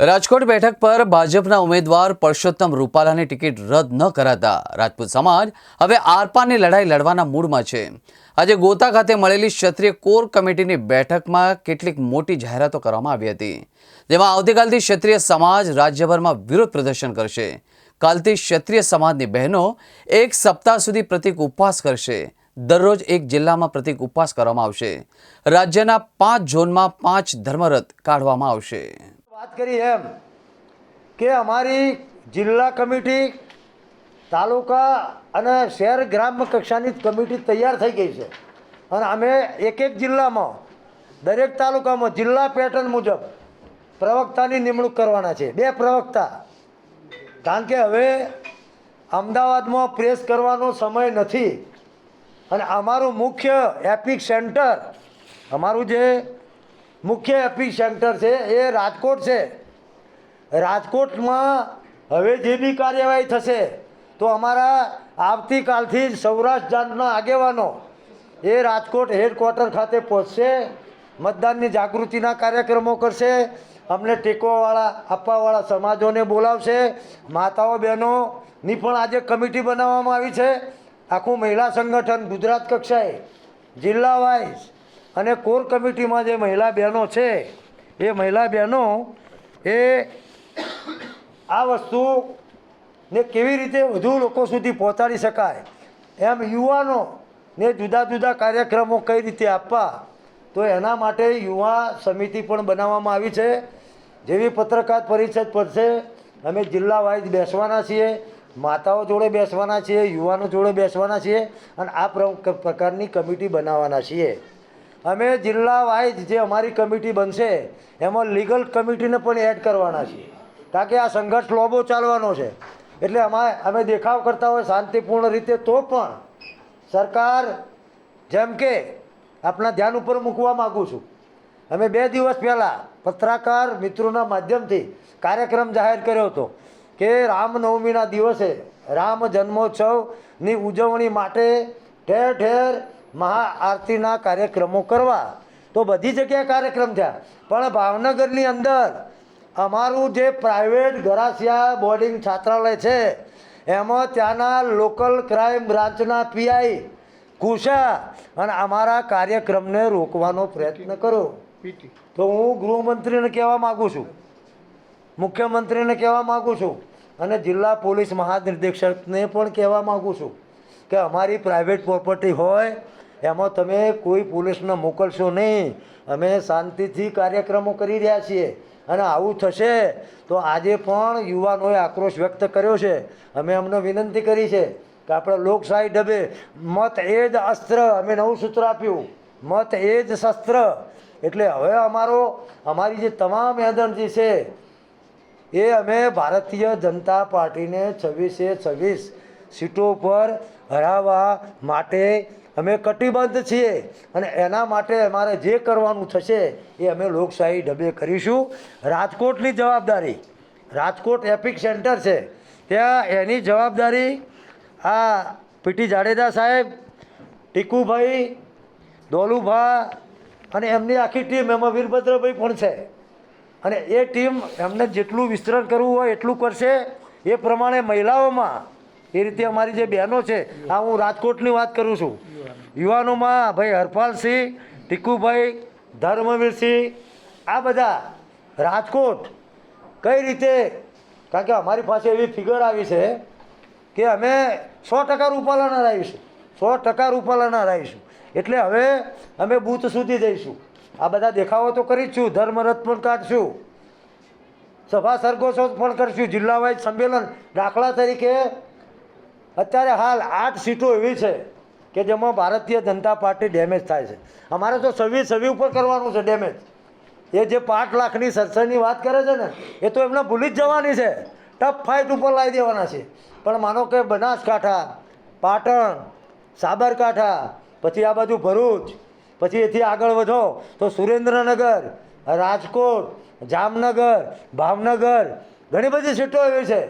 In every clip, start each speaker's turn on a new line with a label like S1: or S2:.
S1: રાજકોટ બેઠક પર ભાજપના ઉમેદવાર પરષોત્તમ રૂપાલાની ટિકિટ રદ ન કરાતા. રાજપૂત સમાજ હવે આરપારની લડાઈ લડવાના મૂડમાં છે. આજે ગોતા ખાતે મળેલી ક્ષત્રિય કોર કમિટીની બેઠકમાં કેટલીક મોટી જાહેરાતો કરવામાં આવી હતી. જેમાં આવતીકાલથી ક્ષત્રિય સમાજ રાજ્યભરમાં વિરોધ પ્રદર્શન કરશે. કાલથી ક્ષત્રિય સમાજની બહેનો એક સપ્તાહ સુધી પ્રતિક ઉપવાસ કરશે. દરરોજ એક જિલ્લામાં પ્રતિક ઉપવાસ કરવામાં આવશે. રાજ્યના પાંચ ઝોનમાં પાંચ ધર્મરથ કાઢવામાં આવશે.
S2: કરી એમ કે અમારી જિલ્લા કમિટી, તાલુકા અને શહેર ગ્રામ્ય કક્ષાની કમિટી તૈયાર થઈ ગઈ છે. અને અમે એક એક જિલ્લામાં, દરેક તાલુકામાં જિલ્લા પેટર્ન મુજબ પ્રવક્તાની નિમણૂક કરવાના છે. બે પ્રવક્તા. કારણ કે હવે અમદાવાદમાં પ્રેસ કરવાનો સમય નથી. અને અમારું મુખ્ય એપિક સેન્ટર, અમારું જે મુખ્ય એપી સેન્ટર છે, એ રાજકોટ છે. રાજકોટમાં હવે જે બી કાર્યવાહી થશે, તો અમારા આવતીકાલથી જ સૌરાષ્ટ્ર જાતના આગેવાનો એ રાજકોટ હેડક્વાર્ટર ખાતે પહોંચશે, મતદાનની જાગૃતિના કાર્યક્રમો કરશે, અમને ટેકોવાળા, આપવાવાળા સમાજોને બોલાવશે, માતાઓ બહેનોની પણ આજે કમિટી બનાવવામાં આવી છે. આખું મહિલા સંગઠન ગુજરાત કક્ષાએ જિલ્લા વાઇઝ અને કોર કમિટીમાં જે મહિલા બહેનો છે, એ મહિલા બહેનો એ આ વસ્તુને કેવી રીતે વધુ લોકો સુધી પહોંચાડી શકાય, એમ યુવાનોને જુદા જુદા કાર્યક્રમો કઈ રીતે આપવા, તો એના માટે યુવા સમિતિ પણ બનાવવામાં આવી છે. જેવી પત્રકાર પરિષદ પડશે, અમે જિલ્લા વાઇઝ બેસવાના છીએ, માતાઓ જોડે બેસવાના છીએ, યુવાનો જોડે બેસવાના છીએ, અને આ પ્ર- પ્રકારની કમિટી બનાવવાના છીએ. અમે જિલ્લા વાઇઝ જે અમારી કમિટી બનશે, એમાં લીગલ કમિટીને પણ એડ કરવાના છીએ. કારણ કે આ સંઘર્ષ લોબો ચાલવાનો છે. એટલે અમારે અમે દેખાવ કરતા હોય શાંતિપૂર્ણ રીતે, તો પણ સરકાર જેમ કે આપણા ધ્યાન ઉપર મૂકવા માગું છું. અમે બે દિવસ પહેલાં પત્રકાર મિત્રોના માધ્યમથી કાર્યક્રમ જાહેર કર્યો હતો કે રામનવમીના દિવસે રામ જન્મોત્સવની ઉજવણી માટે ઠેર ઠેર મહાઆરતીના કાર્યક્રમો કરવા. તો બધી જગ્યાએ કાર્યક્રમ થયા. પણ ભાવનગરની અંદર અમારું જે પ્રાઇવેટ ગરાસિયા બોર્ડિંગ છાત્રાલય છે એમાં ત્યાંના લોકલ ક્રાઇમ બ્રાન્ચના પીઆઈ કુશા અને અમારા કાર્યક્રમને રોકવાનો પ્રયત્ન કર્યો. તો હું ગૃહમંત્રીને કહેવા માગું છું. મુખ્યમંત્રીને કહેવા માગું છું. અને જિલ્લા પોલીસ મહાનિર્દેશકને પણ કહેવા માગું છું કે અમારી પ્રાઇવેટ પ્રોપર્ટી હોય એમાં તમે કોઈ પોલીસને મોકલશો નહીં. અમે શાંતિથી કાર્યક્રમો કરી રહ્યા છીએ. અને આવું થશે તો આજે પણ યુવાનોએ આક્રોશ વ્યક્ત કર્યો છે. અમે અમને વિનંતી કરી છે કે આપણે લોકશાહી ડબે, મત એ જ અસ્ત્ર અમે નવું સૂત્ર આપ્યું. મત એ જ શસ્ત્ર. એટલે હવે અમારો, અમારી જે તમામ એનર્જી છે, એ અમે ભારતીય જનતા પાર્ટીને છવ્વીસે છવ્વીસ સીટો પર હરાવવા માટે અમે કટિબદ્ધ છીએ અને એના માટે અમારે જે કરવાનું થશે એ અમે લોકશાહી ઢબે કરીશું. રાજકોટની જવાબદારી, રાજકોટ એપિક સેન્ટર છે. ત્યાં એની જવાબદારી આ પીટી જાડેજા સાહેબ, ટીકુભાઈ, દોલુભા અને એમની આખી ટીમ, એમાં વીરભદ્રભાઈ પણ છે. અને એ ટીમ એમને જેટલું વિસ્તરણ કરવું હોય, એટલું કરશે. એ પ્રમાણે મહિલાઓમાં એ રીતે અમારી જે બહેનો છે, આ હું રાજકોટની વાત કરું છું. યુવાનોમાં ભાઈ હરપાલસિંહ, ટીકુભાઈ, ધર્મવીરસિંહ, આ બધા રાજકોટ કઈ રીતે, કારણ કે અમારી પાસે એવી ફિગર આવી છે કે અમે સો ટકા રૂપાલાના રહીશું. સો ટકા રૂપાલાના રહીશું. એટલે હવે અમે બૂથ સુધી જઈશું. આ બધા દેખાવો તો કરી જ છું. ધર્મરથ પણ કાઢશું. સભા સરગોશો પણ કરશું. જિલ્લા વાઇઝ સંમેલન. દાખલા તરીકે અત્યારે હાલ આઠ સીટો એવી છે. કે જેમાં ભારતીય જનતા પાર્ટી ડેમેજ થાય છે. અમારે તો સવી સવી ઉપર કરવાનું છે ડેમેજ એ જે પાંચ લાખની સરસરની વાત કરે છે ને, એ તો એમને ભૂલી જ જવાની છે. ટફ ફાઇટ ઉપર લાવી દેવાના છે. પણ માનો કે બનાસકાંઠા, પાટણ, સાબરકાંઠા, પછી આ બાજુ ભરૂચ, પછી એથી આગળ વધો તો સુરેન્દ્રનગર, રાજકોટ, જામનગર, ભાવનગર, ઘણી બધી સીટો એવી છે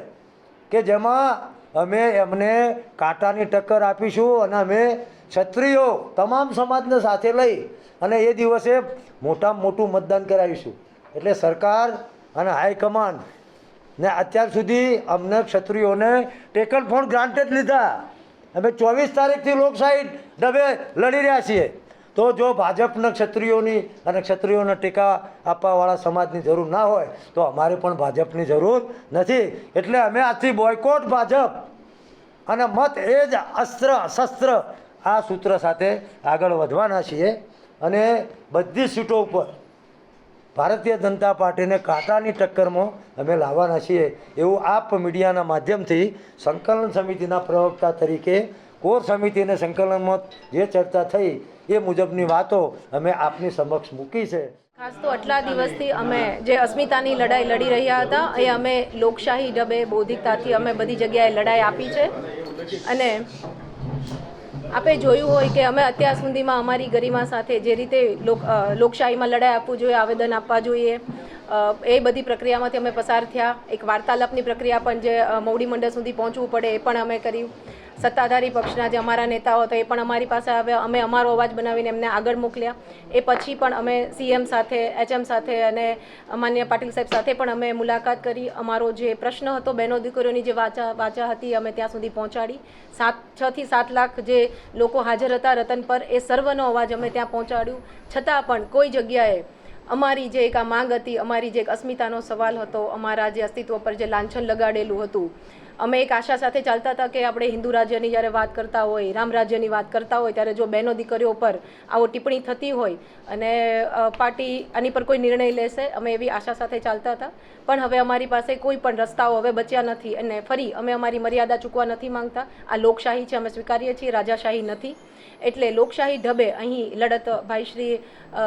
S2: કે જેમાં અમે એમને કાંટાની ટક્કર આપીશું અને અમે ક્ષત્રિયો તમામ સમાજને સાથે લઈ અને એ દિવસે મોટામાં મોટું મતદાન કરાવીશું. એટલે સરકાર અને હાઈકમાન્ડ ને અત્યાર સુધી અમને ક્ષત્રિયોને ટેકન ફોન ગ્રાન્ટેડ લીધા. અમે ચોવીસ તારીખથી લોકશાહી ડબે લડી રહ્યા છીએ. તો જો ભાજપના ક્ષત્રિયોની અને ક્ષત્રિયોને ટેકા આપવાવાળા સમાજની જરૂર ના હોય, તો અમારે પણ ભાજપની જરૂર નથી. એટલે અમે આજથી બોયકોટ ભાજપ. અને મત એ જ અસ્ત્ર, શસ્ત્ર આ સૂત્ર સાથે આગળ વધવાના છીએ. અને બધી સીટો ઉપર ભારતીય જનતા પાર્ટીને કાંટાની ટક્કરમાં અમે લાવવાના છીએ. એવું આપ મીડિયાના માધ્યમથી સંકલન સમિતિના પ્રવક્તા તરીકે કોર સમિતિને સંકલનમાં જે ચર્ચા થઈ એ મુજબની વાતો અમે આપની સમક્ષ મૂકી છે.
S3: ખાસ તો આટલા દિવસથી અમે જે અસ્મિતાની લડાઈ લડી રહ્યા હતા, એ અમે લોકશાહી ઢબે બૌદ્ધિકતાથી અમે બધી જગ્યાએ લડાઈ આપી છે. અને આપે જોયું હોય કે અમે અત્યાર સુધીમાં અમારી ગરિમા સાથે જે રીતે લોક લોકશાહીમાં લડાઈ આપવું જોઈએ, આવેદન આપવા જોઈએ એ બધી પ્રક્રિયામાંથી અમે પસાર થયા. એક વાર્તાલાપની પ્રક્રિયા પણ જે મોવડી મંડળ સુધી પહોંચવું પડે એ પણ અમે કર્યું. સત્તાધારી પક્ષના જે અમારા નેતાઓ હતા એ પણ અમારી પાસે આવ્યા. અમે અમારો અવાજ બનાવીને એમને આગળ મોકલ્યા. એ પછી પણ અમે સીએમ સાથે, એચએમ સાથે અને માન્ય પાટીલ સાહેબ સાથે પણ અમે મુલાકાત કરી. અમારો જે પ્રશ્ન હતો, બહેનો દીકરીઓની જે વાચા વાચા હતી, અમે ત્યાં સુધી પહોંચાડી. સાત, છ થી સાત લાખ જે લોકો હાજર હતા રતન પર, એ સર્વનો અવાજ અમે ત્યાં પહોંચાડ્યું. છતાં પણ કોઈ જગ્યાએ અમારી જે એક આ માંગ હતી, અમારી જે એક અસ્મિતાનો સવાલ હતો, અમારા જે અસ્તિત્વ પર જે લાંછન લગાડેલું હતું અમે એક આશા સાથે ચાલતા હતા કે આપણે હિન્દુ રાજ્યની જ્યારે વાત કરતા હોય, રામ રાજ્યની વાત કરતા હોય, ત્યારે જો બહેનો દીકરીઓ પર આવો ટિપ્પણી થતી હોય અને પાર્ટી આની પર કોઈ નિર્ણય લેશે, અમે એવી આશા સાથે ચાલતા હતા. પણ હવે અમારી પાસે કોઈ પણ રસ્તાઓ હવે બચ્યા નથી અને ફરી અમે અમારી મર્યાદા ચૂકવા નથી માંગતા. આ લોકશાહી છે, અમે સ્વીકારીએ છીએ, રાજાશાહી નથી. એટલે લોકશાહી ઢબે અહીં લડત ભાઈ શ્રી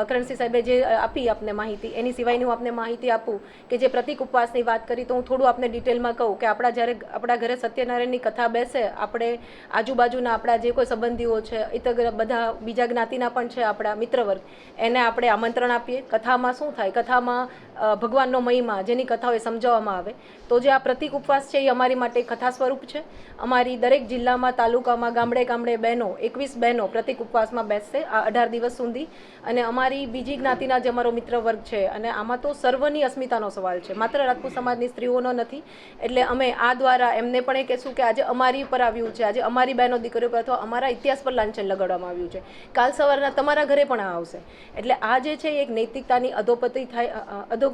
S3: કરણસિંહ સાહેબે જે આપી આપને માહિતી, એની સિવાયની હું આપને માહિતી આપું કે જે પ્રતિક ઉપવાસની વાત કરી, તો હું થોડું આપને ડિટેલમાં કહું કે આપણા જ્યારે આપણા ઘરે સત્યનારાયણની કથા બેસે, આપણે આજુબાજુના આપણા જે કોઈ સંબંધીઓ છે ઇતર બધા બીજા જ્ઞાતિના પણ છે આપણા મિત્રવર્ગ, એને આપણે આમંત્રણ આપીએ, કથામાં શું થાય? કથામાં ભગવાનનો મહિમા, જેની કથાઓ એ સમજાવવામાં આવે. તો જે આ પ્રતિક ઉપવાસ છે એ અમારી માટે કથા સ્વરૂપ છે. અમારી દરેક જિલ્લામાં, તાલુકામાં, ગામડે ગામડે બહેનો, એકવીસ બહેનો પ્રતિક ઉપવાસમાં બેસશે આ અઢાર દિવસ સુધી. અને અમારી બીજી જ્ઞાતિના જે અમારો મિત્ર વર્ગ છે, અને આમાં તો સર્વની અસ્મિતાનો સવાલ છે. માત્ર રાજપૂત સમાજની સ્ત્રીઓનો નથી. એટલે અમે આ દ્વારા એમને પણ એ કહેશું કે આજે અમારી ઉપર આવ્યું છે. આજે અમારી બહેનો દીકરીઓ પર અથવા અમારા ઇતિહાસ પર લાંછન લગાડવામાં આવ્યું છે. કાલ સવારના તમારા ઘરે પણ આ આવશે. એટલે આ જે છે એક નૈતિકતાની અધોપતિ થાય અધો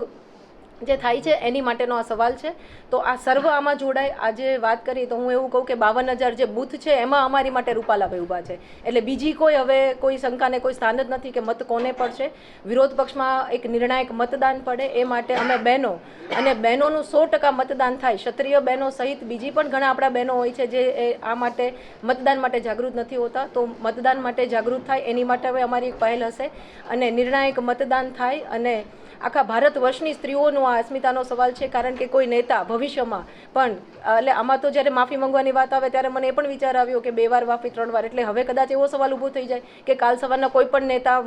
S3: જે થાય છે, એની માટેનો આ સવાલ છે. તો આ સર્વ આમાં જોડાય. આજે વાત કરીએ તો હું એવું કહું કે બાવન હજાર જે બૂથ છે, એમાં અમારી માટે રૂપાલાભાઈ ઊભા છે. એટલે બીજી કોઈ હવે કોઈ શંકાને કોઈ સ્થાન જ નથી કે મત કોને પડશે. વિરોધ પક્ષમાં એક નિર્ણાયક મતદાન પડે, એ માટે અમે બહેનો અને બહેનોનું સો ટકા મતદાન થાય. ક્ષત્રિય બહેનો સહિત બીજી પણ ઘણા આપણા બહેનો હોય છે જે આ માટે મતદાન માટે જાગૃત નથી હોતા. તો મતદાન માટે જાગૃત થાય, એની માટે હવે અમારી એક પહેલ હશે. અને નિર્ણાયક મતદાન થાય અને આખા ભારત વર્ષની સ્ત્રીઓનો આ અસ્મિતાનો સવાલ છે, કારણ કે કોઈ નેતા ભવિષ્યમાં પણ, એટલે આમાં તો જ્યારે માફી માંગવાની વાત આવે ત્યારે મને એ પણ વિચાર આવ્યો કે બે વાર માફી, ત્રણ વાર, એટલે હવે કદાચ એવો સવાલ ઊભો થઈ જાય કે કાલ સવારના કોઈ પણ નેતા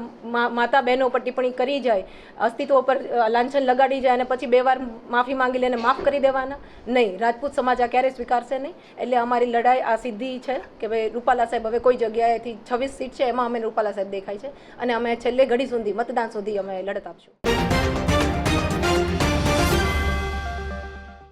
S3: માતા બહેનો પર ટિપ્પણી કરી જાય, અસ્તિત્વ પર લાંછન લગાડી જાય અને પછી બે વાર માફી માંગી લઈને માફ કરી દેવાના? નહીં, રાજપૂત સમાજ આ ક્યારેય સ્વીકારશે નહીં. એટલે અમારી લડાઈ આ સિદ્ધિ છે કે ભાઈ રૂપાલા સાહેબ હવે કોઈ જગ્યાએથી છવ્વીસ સીટ છે, એમાં અમે રૂપાલા સાહેબ દેખાય છે અને અમે છેલ્લે ઘડી સુધી, મતદાન સુધી અમે લડત આપશું.